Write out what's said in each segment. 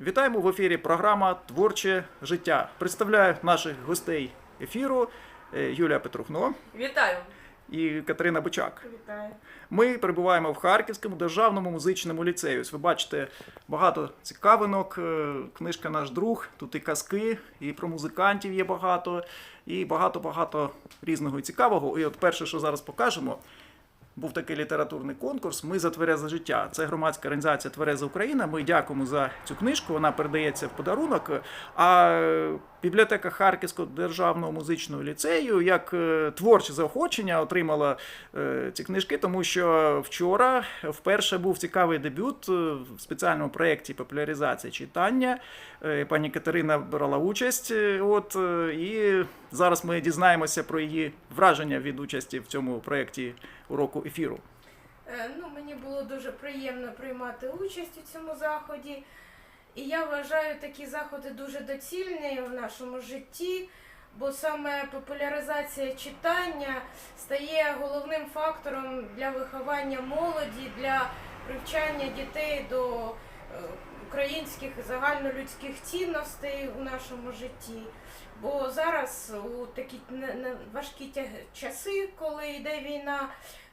Вітаємо в ефірі програма Творче життя. Представляю наших гостей ефіру е, Юлія Петрухно Вітаю. і Катерина Бочак. Вітаю. Ми перебуваємо в Харківському державному музичному ліцею. Ось ви бачите багато цікавинок. е, Книжка Наш друг. Тут і казки, і про музикантів є багато, і багато-багато різного і цікавого. І от перше, що зараз покажемо. Був такий літературний конкурс. Ми за тверезе життя. Це громадська організація Твереза Україна. Ми дякуємо за цю книжку. Вона передається в подарунок. А бібліотека Харківського державного музичного ліцею як е, творче заохочення отримала е, ці книжки, тому що вчора вперше був цікавий дебют е, в спеціальному проєкті популяризації читання. Пані Катерина брала участь. От і зараз ми дізнаємося про її враження від участі в цьому проєкті уроку ефіру. Ну, мені було дуже приємно приймати участь у цьому заході. І я вважаю такі заходи дуже доцільні в нашому житті, бо саме популяризація читання стає головним фактором для виховання молоді, для привчання дітей до е, українських загальнолюдських цінностей у нашому житті. Бо зараз у такі важкі часи, коли йде війна,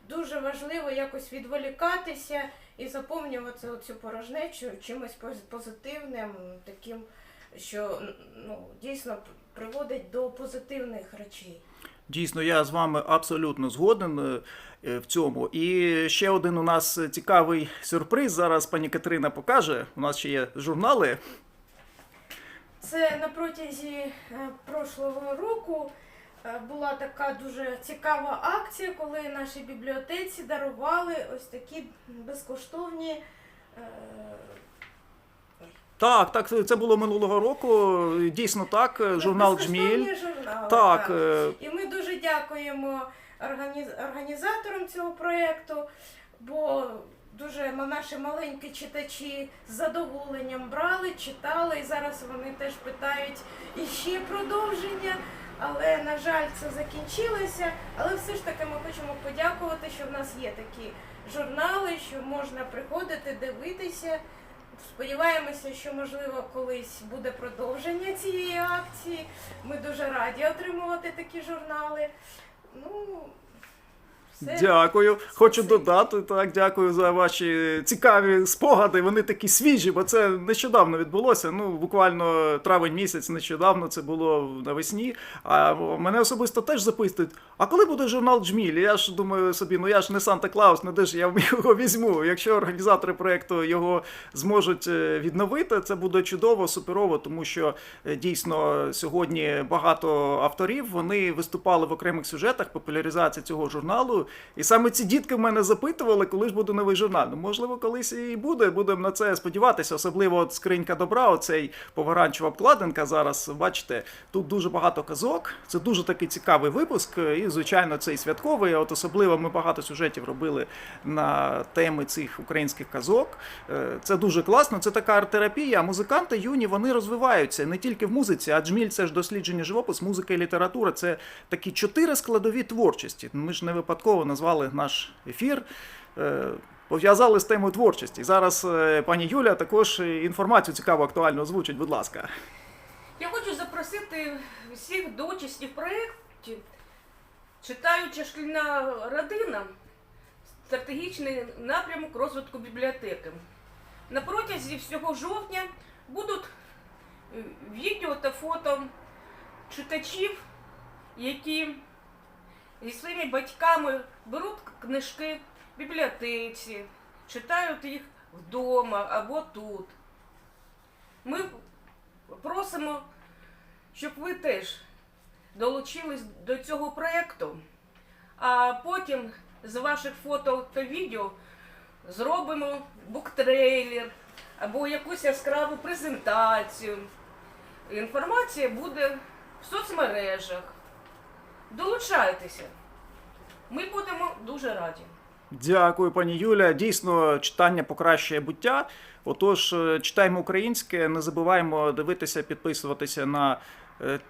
дуже важливо якось відволікатися і заповнювати цю порожнечу чимось поз- позитивним, таким, що ну, дійсно приводить до позитивних речей. Дійсно, я з вами абсолютно згоден е, е, в цьому. І ще один у нас цікавий сюрприз. Зараз пані Катерина покаже. У нас ще є журнали. Це на протязі е, прошлого року була така дуже цікава акція, коли нашій бібліотеці дарували ось такі безкоштовні. е, Так, так, це було минулого року. Дійсно так. е, Журнал Джміль. журнали, Так, е, І ми дуже дякуємо організ- організаторам цього проєкту, бо дуже наші маленькі читачі з задоволенням брали, читали, і зараз вони теж питають іще продовження. Але, на жаль, це закінчилося. Але все ж таки ми хочемо подякувати, що в нас є такі журнали, що можна приходити, дивитися. Сподіваємося, що можливо колись буде продовження цієї акції. Ми дуже раді отримувати такі журнали. Ну, все. Дякую. Хочу додати. Так, дякую за ваші цікаві спогади. Вони такі свіжі, бо це нещодавно відбулося. Ну, буквально травень місяць нещодавно це було навесні. А мене особисто теж запитують: а коли буде журнал Джміль? Я ж думаю собі, ну я ж не Санта Клаус, не де ж я його візьму. Якщо організатори проекту його зможуть е, відновити, це буде чудово, суперово, тому що е, дійсно сьогодні багато авторів вони виступали в окремих сюжетах популяризації цього журналу. І саме ці дітки в мене запитували, коли ж буде новий журнал. Ну, можливо, колись і буде. Будемо на це сподіватися. Особливо от скринька добра, оцей помаранчева обкладинка. Зараз бачите, тут дуже багато казок. Це дуже такий цікавий випуск. І, звичайно, цей святковий. От особливо ми багато сюжетів робили на теми цих українських казок. Е, Це дуже класно. Це така арт-терапія. Музиканти юні вони розвиваються не тільки в музиці, а джміль це ж дослідження живопис, музика і література. Це такі чотири складові творчості. Ми ж не випадково назвали наш ефір. е, Пов'язали з темою творчості. Зараз е, пані Юля також інформацію цікаву, актуальну озвучить, будь ласка. Я хочу запросити всіх до участі в проєкті читаюча шкільна родина стратегічний напрямок розвитку бібліотеки. На протязі всього жовтня будуть відео та фото читачів, які зі своїми батьками беруть книжки в бібліотеці, читають їх вдома або тут. Ми просимо, щоб ви теж долучились до цього проєкту, а потім з ваших фото та відео зробимо буктрейлер або якусь яскраву презентацію. Інформація буде в соцмережах. Долучайтеся. Ми будемо дуже раді. Дякую, пані Юля. Дійсно, читання покращує буття. Отож, е, читаємо українське, не забуваємо дивитися, підписуватися на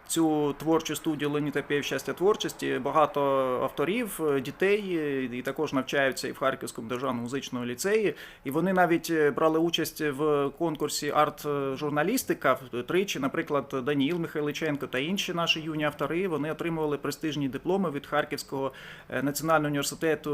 цю творчу студію Леоніда Пєв щастя творчості. Багато авторів, е, дітей, е, і також навчаються і в Харківському державному музичному ліцеї. І вони навіть е, брали участь в конкурсі арт-журналістика тричі. Наприклад, Даніїл Михайличенко та інші наші юні автори. Вони отримували престижні дипломи від Харківського е, національного університету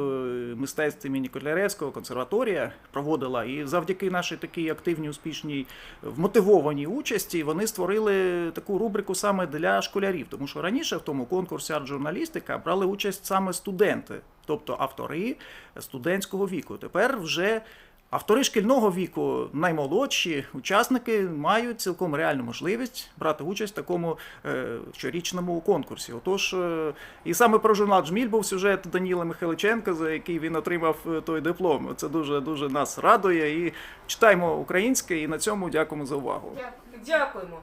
мистецтв імені Котляревського. Консерваторія проводила. І завдяки нашій такій активній, успішній, вмотивованій участі вони створили таку рубрику саме для школярів. Тому що раніше в тому конкурсі арт-журналістика брали участь саме студенти, тобто автори студентського віку. Тепер вже Автори шкільного віку, наймолодші учасники, мають цілком реальну можливість брати участь в такому е, щорічному конкурсі. Отож, е, і саме про журнал Джміль був сюжет Даніла Михайличенка, за який він отримав е, той диплом. Це дуже дуже нас радує. І читаємо українське, і на цьому дякуємо за увагу. Дякуємо.